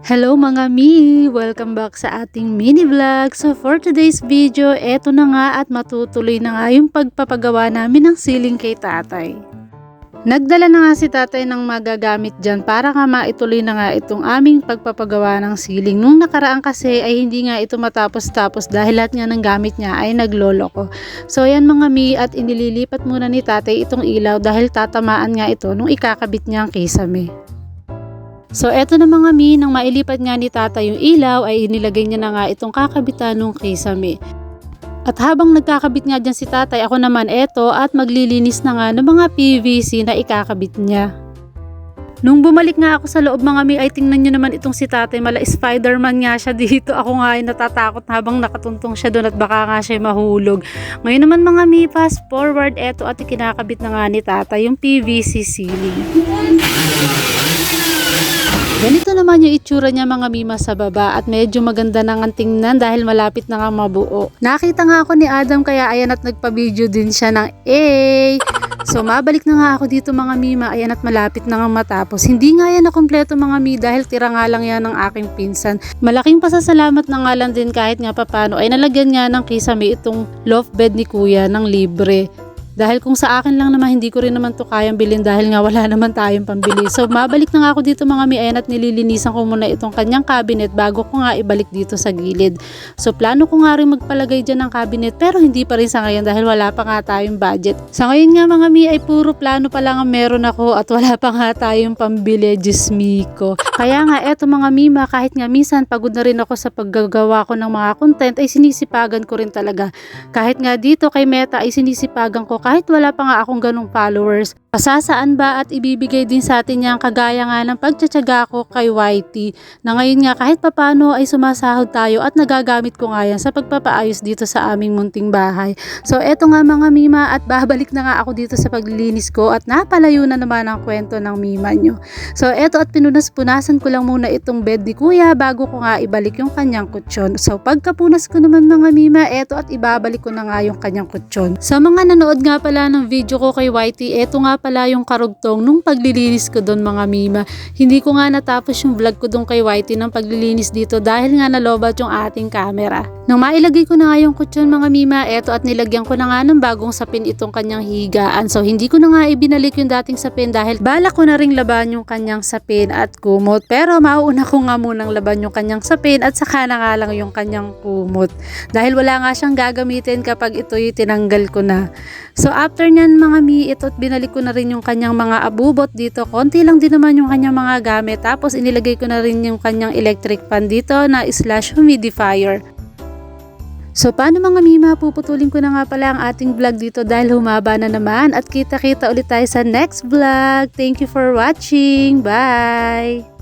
Hello mga mi! Welcome back sa ating mini vlog. So for today's video, eto na nga at matutuloy na nga yung pagpapagawa namin ng ceiling kay tatay. Nagdala na nga si tatay ng magagamit dyan para nga maituloy na nga itong aming pagpapagawa ng ceiling. Nung nakaraan kasi ay hindi nga ito matapos-tapos dahil lahat nga ng gamit niya ay naglolo ko. So yan mga mi at inililipat muna ni tatay itong ilaw dahil tatamaan nga ito nung ikakabit niya ang kisame. So eto na mga mi, nang mailipat nga ni tata yung ilaw ay inilagay niya na nga itong kakabitan ng kisame. At habang nagkakabit nga dyan si tatay, ako naman eto at maglilinis na nga ng mga PVC na ikakabit niya. Nung bumalik nga ako sa loob mga mi, ay tingnan nyo naman itong si tatay, mala Spider-Man nga siya dito. Ako nga ay natatakot habang nakatuntong siya doon at baka nga siya mahulog. Ngayon naman mga mi, fast forward, eto at ikinakabit na nga ni tatay yung PVC ceiling. Ganito naman yung itsura niya mga mima sa baba at medyo maganda na nga tingnan dahil malapit na nga mabuo. Nakita nga ako ni Adam kaya ayan at nagpa-video din siya ng A. So mabalik na nga ako dito mga mima ayan at malapit na nga matapos. Hindi nga yan na kompleto mga mi dahil tira nga lang yan ng aking pinsan. Malaking pasasalamat na nga lang din kahit nga papano ay nalagyan nga ng kisame itong loft bed ni kuya ng libre. Dahil kung sa akin lang naman, hindi ko rin naman to kayang bilhin dahil nga wala naman tayong pambili. So, mabalik na nga ako dito mga mi, ayan at nililinisan ko muna itong kanyang cabinet bago ko nga ibalik dito sa gilid. So, plano ko nga rin magpalagay dyan ng cabinet pero hindi pa rin sa ngayon dahil wala pa nga tayong budget. Sa ngayon nga mga mi, ay puro plano pa lang ang meron ako at wala pa nga tayong pambili, Diyos miko. Kaya nga, eto mga mima, kahit nga minsan pagod na rin ako sa paggagawa ko ng mga content, ay sinisipagan ko rin talaga. Kahit nga dito kay Meta ay sinisipagan ko kahit wala pa nga akong ganong followers. Pasasaan ba at ibibigay din sa atin yung kagaya nga ng pagtsatsaga ko kay YT na ngayon nga kahit papano ay sumasahod tayo at nagagamit ko nga yan sa pagpapaayos dito sa aming munting bahay. So eto nga mga mima at babalik na nga ako dito sa paglilinis ko at napalayo na naman ang kwento ng mima nyo. So eto at pinunas-punasan ko lang muna itong bed ni kuya bago ko nga ibalik yung kanyang kutsyon. So pagkapunas ko naman mga mima, eto at ibabalik ko na nga yung kanyang kutsyon. Sa mga nanood nga pala ng video ko kay YT, eto nga pala yung karugtong nung paglilinis ko doon mga mima. Hindi ko nga natapos yung vlog ko doon kay YT ng paglilinis dito dahil nga nalobat yung ating camera. Nang mailagay ko na nga yung kutsyon mga mima, eto at nilagyan ko na nga ng bagong sapin itong kanyang higaan. So hindi ko na nga ibinalik yung dating sapin dahil balak ko na ring laban yung kanyang sapin at kumot. Pero mauuna ko nga munang laban yung kanyang sapin at saka na nga lang yung kanyang kumot. Dahil wala nga siyang gagamitin kapag ito'y tinanggal ko na. So after nyan mga mi, ito at binalik ko na rin yung kanyang mga abubot dito. Konti lang din naman yung kanyang mga gamit. Tapos inilagay ko na rin yung kanyang electric fan dito na slash humidifier. So paano mga mima, puputulin ko na nga pala ang ating vlog dito dahil humaba na naman at kita-kita ulit tayo sa next vlog. Thank you for watching. Bye!